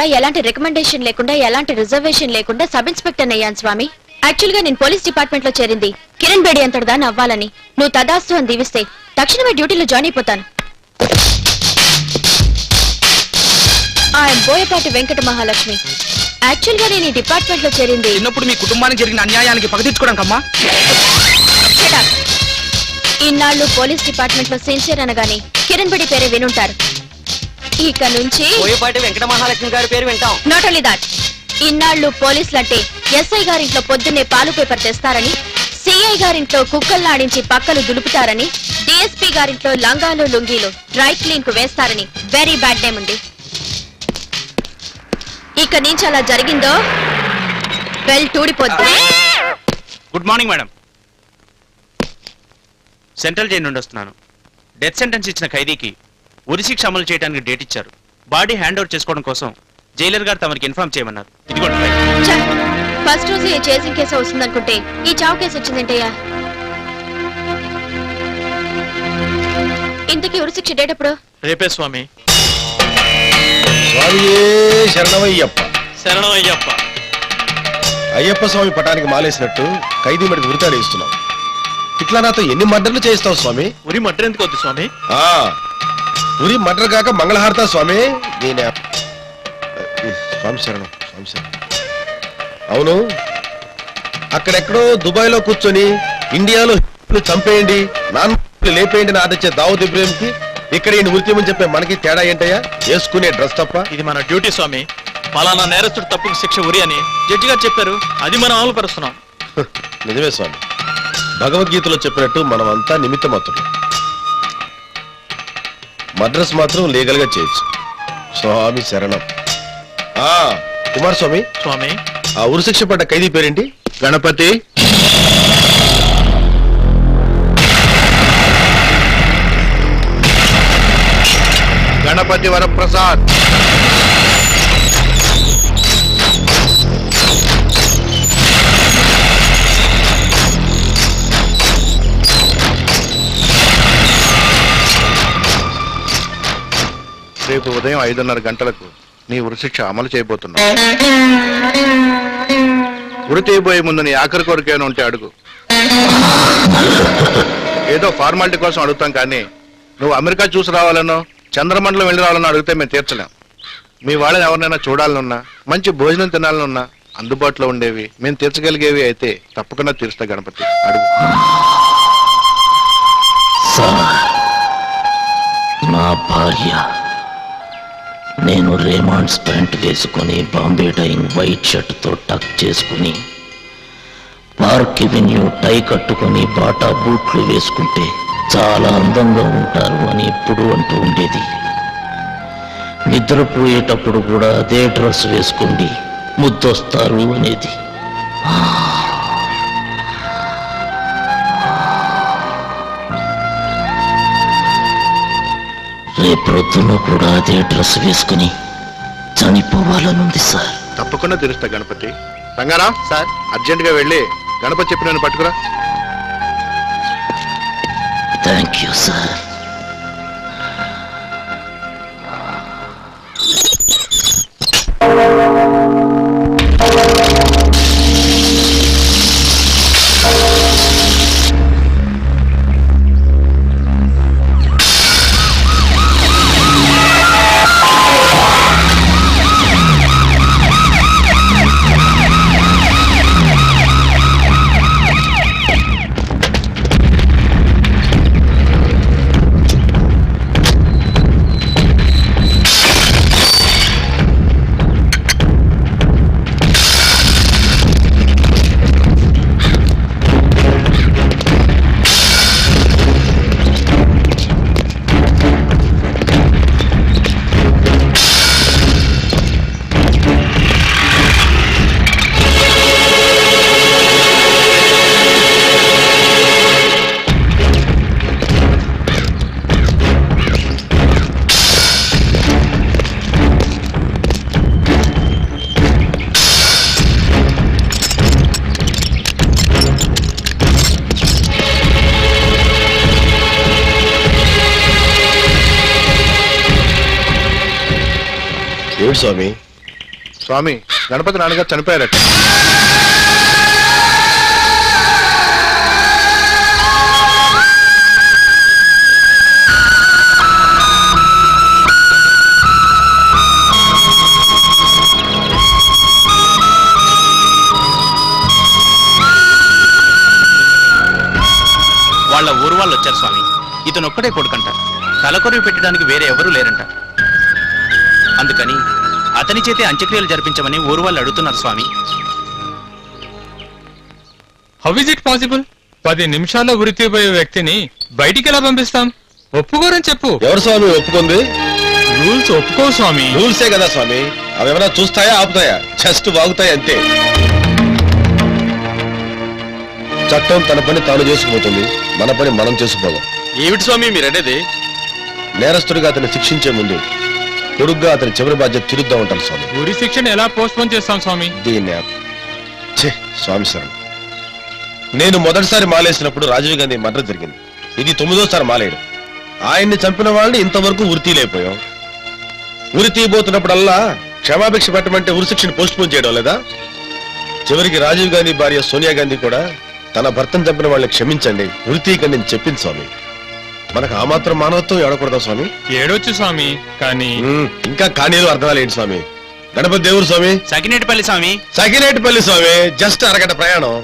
కూడా ఎలాంటి రికమెండేషన్ లేకుండా ఎలాంటి రిజర్వేషన్ లేకుండా సబ్ ఇన్స్పెక్టర్ అయ్యాను స్వామి. యాక్చువల్గా నేను పోలీస్ డిపార్ట్మెంట్లో చేరింది. కిరణ్ బేడి అంతటి దాన్ని అవ్వాలని. నువ్వు తదాస్తు అని దీవిస్తే తక్షణమే డ్యూటీలో జాయిన్ అయిపోతాను. ఆయన బోయపాటి వెంకట మహాలక్ష్మి యాక్చువల్గా నేను ఈ డిపార్ట్మెంట్లో చేరింది. చిన్నప్పుడు మీ కుటుంబానికి జరిగిన అన్యాయానికి Shut up. ఇన్నాళ్ళు పోలీస్ డిపార్ట్మెంట్లో సిన్సియర్ అనగానే కిరణ్ బేడి పేరే వినుంటారు. ఇక నుంచి పోయేపాటి వెంకట మహాలక్ష్మి గారి పేరు వింటాం. నాట్ ఓన్లీ దాట్ ఇన్నాళ్ళు పోలీసులంటే ఎస్ఐ గారింట్లో పొద్దున్నే పాలు పేపర్ తెస్తారని సిఐ గారింట్లో కుక్కల్లాడించి పక్కలు దులుపుతారని డిఎస్పీ గారింట్లో లంగాలు లుంగీలు డ్రై క్లీన్కు వేస్తారని వెరీ బ్యాడ్ నేమ్ ఉంది. ఇక నుంచి అలా జరిగిందో బెల్ టూడిపోద్ది good morning madam. Central jail నుండి వస్తున్నాను. డెత్ సెంటెన్స్ ఇచ్చిన ఖైదీకి ఉరి శిక్ష అమలు చేయడానికి డేట్ ఇచ్చారు. బాడీ హ్యాండ్ ఓవర్ చేసుకోవడం కోసం జైలర్ గారు తమరికి ఇన్ఫార్మ్ చేయమన్నారు. ఇదిగోండి! ఫస్ట్ రోజు ఈ చేసింగ్ కేసు వస్తుందనుకుంటే ఈ చావు కేసు వచ్చిందేంటయ్యా? ఇంతకీ ఉరిశిక్ష డేట్ ఎప్పుడు? రేపే స్వామి. శరణమయ్యప్ప. శరణం అయ్యప్ప అయ్యప్ప స్వామి పటానికి మాలేసినట్టు ఖైదీ మడికి ఉరితాడు ఇస్తున్నావు ఇట్లా నాతో ఎన్ని మర్డర్లు చేయిస్తావు స్వామి? ఉరి మటర్ ఎందుకు వద్దు స్వామి? ఆ. ఉరి మర్డర్ కాక మంగళహారత స్వామి. నేనే స్వామి శరణం స్వామి శరణం. అవును. అక్కడెక్కడో దుబాయ్లో కూర్చొని ఇండియాలో చంపేయండి నాన్ లేపేయండి నా ఆదచ్చే దావుద్ ఇబ్రాహింకి ఇక్కడ ఈయన ఉరితీమని చెప్పే మనకి తేడా ఏంటయ్యా? వేసుకునే డ్రెస్ తప్ప? ఇది మన డ్యూటీ స్వామి. పలానా నేరస్తుడు తప్పుకు శిక్ష ఉరి అని జడ్జి గారు చెప్పారు. అది మనం అమలు పరుస్తున్నాం నిజమే స్వామి. భగవద్గీతలో చెప్పినట్టు మనం అంతా నిమిత్తమతులు మద్రస్ మాత్రం లీగల్గా చేయొచ్చు. స్వామి శరణం. ఆ కుమార్ స్వామి. స్వామి ఆ ఉరిశిక్ష పడ్డ ఖైదీ పేరేంటి? గణపతి. గణపతి వరప్రసాద్. రేపు ఉదయం ఐదున్నర గంటలకు నీ ఉరిశిక్ష అమలు చేయబోతున్నా ఉరి తీయబోయే ముందు నీ ఆఖరి కోరికేమైనా ఉంటే అడుగు. ఏదో ఫార్మాలిటీ కోసం అడుగుతాం కానీ నువ్వు అమెరికా చూసి రావాలనో చంద్రమండలం వెళ్ళి రావాలనో అడిగితే మేము తీర్చలేం. మీ వాళ్ళని ఎవరినైనా చూడాలనున్నా మంచి భోజనం తినాలనున్నా అందుబాటులో ఉండేవి మేము తీర్చగలిగేవి అయితే తప్పకుండా తీరుస్తా గణపతి. అడుగు. నా భార్య నేను రేమాండ్స్ ప్యాంట్ వేసుకుని బాంబే డైయింగ్ వైట్ షర్ట్తో టక్ చేసుకుని పార్క్ ఎవెన్యూ టై కట్టుకుని బాటా బూట్లు వేసుకుంటే చాలా అందంగా ఉంటారు అని ఎప్పుడు అంటూ ఉండేది. నిద్రపోయేటప్పుడు కూడా అదే డ్రెస్ వేసుకోండి ముద్దొస్తారు అనేది. రేపొద్దున కూడా అదే డ్రెస్ వేసుకుని చనిపోవాలనుంది సార్. తప్పకుండా తీరుస్తా గణపతి. రంగారా సార్. అర్జెంట్గా వెళ్ళి గణపతి చెప్పి నన్ను పట్టుకురా. థ్యాంక్ యూ సార్ ఏమిటి స్వామి? స్వామి గణపతి నాన్నగారు చనిపోయారట. వాళ్ళ ఊరు వాళ్ళు వచ్చారు స్వామి. ఇతను ఒక్కడే కొడుకంట. తలకొరివి పెట్టడానికి వేరే ఎవరూ లేరంట. అందుకని అతని చేతే అంత్యక్రియలు జరిపించమని ఊరు వాళ్ళు అడుగుతున్నారు స్వామి. హౌ ఇస్ ఇట్ పాసిబుల్ పది నిమిషాల్లో ఉరి తీయబోయే వ్యక్తిని బయటికి ఎలా పంపిస్తాం? ఒప్పుకోరని చెప్పు. ఎవరు స్వామి ఒప్పుకుంది? రూల్స్ ఒప్పుకో స్వామి. రూల్సే కదా స్వామి. అవి ఏమైనా చూస్తాయా ఆపుతాయా? జస్ట్ వాగుతాయి అంతే. చట్టం తన పని తాను చేసుకుపోతుంది. మన పని మనం చేసుకుపోదాం. ఏమిటి స్వామి మీరనేది? నేరస్తుడిగా అతన్ని శిక్షించే ముందు పొడుగ్గా అతని చివరి బాధ్యత తిరుద్దాం ఉంటారు స్వామి. ఉరి శిక్షను ఎలా పోస్ట్ పోన్ చేస్తాం స్వామి? దీన్ని ఛే స్వామి శరణం. నేను మొదటిసారి మాలేసినప్పుడు రాజీవ్ గాంధీ మర్డర్ జరిగింది. ఇది తొమ్మిదోసారి మాలేయడం. ఆయన్ని చంపిన వాళ్ళని ఇంతవరకు ఉరి తీయలేకపోయాం. ఉరి తీయబోతున్నప్పుడల్లా క్షమాభిక్ష పెట్టమంటే ఉరి శిక్షను పోస్ట్ పోన్ చేయడం లేదా? చివరికి రాజీవ్ గాంధీ భార్య సోనియా గాంధీ కూడా తన భర్తను చంపిన వాళ్ళని క్షమించండి ఉరి తీయకండి అని చెప్పింది స్వామి. మనకు ఆ మాత్రం మానవత్వం ఏడకూడదా స్వామి? ఏడొచ్చు స్వామి కానీ ఉమ్, ఇంకా కానీలు అర్థాలేంటి స్వామి? గణపతి దేవుడు స్వామి? సకినేటిపల్లి స్వామి. సకినేటిపల్లి స్వామి జస్ట్ అరగంట ప్రయాణం.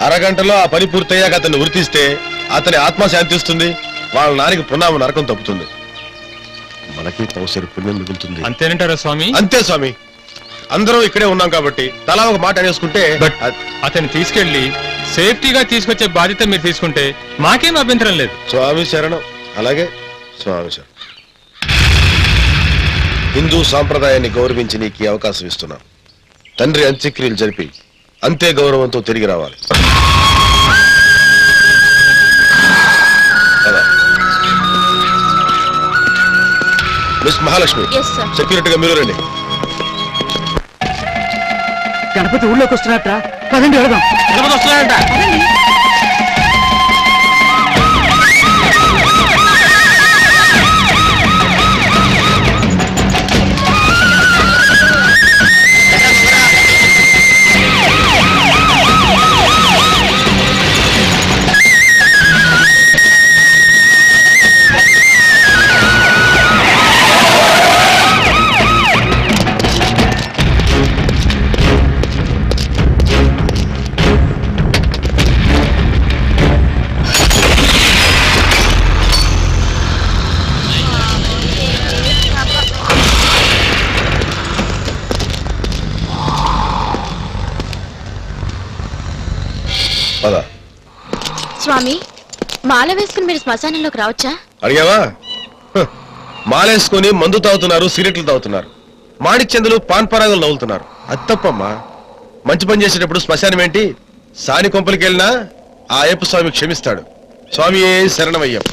అరగంటలో ఆ పని పూర్తయ్యాక అతన్ని ఉరితీస్తే అతని ఆత్మ శాంతిస్తుంది వాళ్ళ నానికి పునామ నరకం తప్పుతుంది. మనకి పౌసరి పుణ్యం మిగులుతుంది. అంతేనంటారా స్వామి? అంతే స్వామి. అందరం ఇక్కడే ఉన్నాం కాబట్టి తలా ఒక మాట అనేసుకుంటే బట్ అతన్ని తీసుకెళ్ళి సేఫ్టీగా తీసుకొచ్చే బాధ్యత మీరు తీసుకుంటే మాకేం అభ్యంతరం లేదు. స్వామి శరణం. అలాగే? స్వామి శరణం. హిందూ సాంప్రదాయాన్ని గౌరవించి నీకు ఈ అవకాశం ఇస్తున్నాను తండ్రి అంత్యక్రియలు జరిపి అంతే గౌరవంతో తిరిగి రావాలి. మిస్ మహాలక్ష్మి సెక్యూరిటీగా మీరు రండి. గణపతి ఊళ్ళోకి వస్తున్నట్ట పదండి వెళదాం. వస్తున్నాడంట పద స్వామి మాల వేసుకుని మీరు శ్మశానంలోకి రావచ్చా అడిగావా హ, మాలేసుకొని మందు తాగుతున్నారు సిగరెట్లు తాగుతున్నారు మాణిక్చందులు పాన్ పరాగులు నవ్వులుతున్నారు అది తప్పమ్మా మంచి పని చేసేటప్పుడు శ్మశానం ఏంటి సాని కొంపలికి వెళ్ళినా ఆ అయ్యప్ప స్వామి క్షమిస్తాడు స్వామి శరణమయ్యప్ప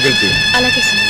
సంకల్పి అలాగే సార్